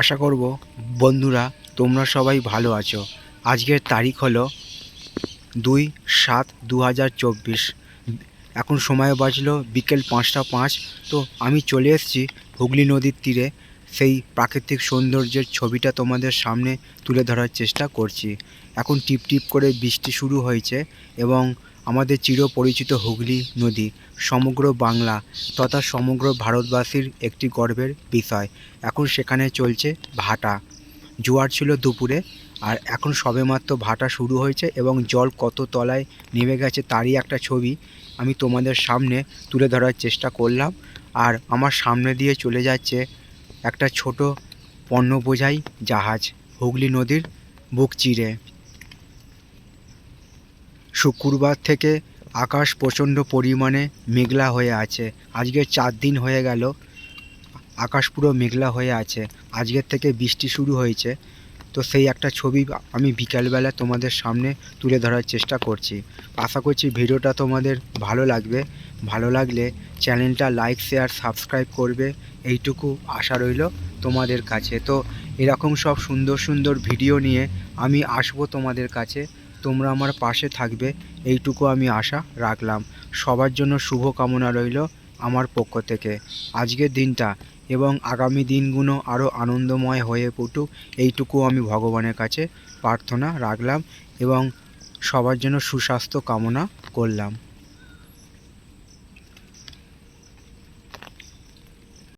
আশা করব বন্ধুরা, তোমরা সবাই ভালো আছো। আজকের তারিখ হলো দুই সাত দু এখন সময় বাজলো বিকেল পাঁচটা পাঁচ। তো আমি চলে এসেছি হুগলি নদীর তীরে। সেই প্রাকৃতিক সৌন্দর্যের ছবিটা তোমাদের সামনে তুলে ধরার চেষ্টা করছি। এখন টিপ টিপ করে বৃষ্টি শুরু হয়েছে এবং আমাদের চিরপরিচিত হুগলি নদী, সমগ্র বাংলা তথা সমগ্র ভারতবাসীর একটি গর্বের বিষয়। এখন সেখানে চলছে ভাটা। জোয়ার ছিল দুপুরে আর এখন সবেমাত্র ভাটা শুরু হয়েছে এবং জল কত তলায় নেমে গেছে তারই একটা ছবি আমি তোমাদের সামনে তুলে ধরার চেষ্টা করলাম। আর আমার সামনে দিয়ে চলে যাচ্ছে একটা ছোট পণ্য বোঝাই জাহাজ, হুগলি নদীর বুক চিরে। শুক্রবার থেকে আকাশ প্রচণ্ড পরিমাণে মেঘলা হয়ে আছে। আজকে চার দিন হয়ে গেল, আকাশ পুরো মেঘলা হয়ে আছে। আজকের থেকে বৃষ্টি শুরু হয়েছে। তো সেই একটা ছবি আমি বিকালবেলা তোমাদের সামনে তুলে ধরার চেষ্টা করছি। আশা করছি ভিডিওটা তোমাদের ভালো লাগবে। ভালো লাগলে চ্যানেলটা লাইক, শেয়ার, সাবস্ক্রাইব করবে। এইটুকু আশা রইল তোমাদের কাছে। তো এরকম সব সুন্দর সুন্দর ভিডিও নিয়ে আমি আসব তোমাদের কাছে। তোমরা আমার পাশে থাকবে, এইটুকু আমি আশা রাখলাম। সবার জন্য শুভ কামনা রইল আমার পক্ষ থেকে। আজকের দিনটা এবং আগামী দিনগুলো আরও আনন্দময় হয়ে উঠুক, এইটুকু আমি ভগবানের কাছে প্রার্থনা রাখলাম এবং সবার জন্য সুস্বাস্থ্য কামনা করলাম।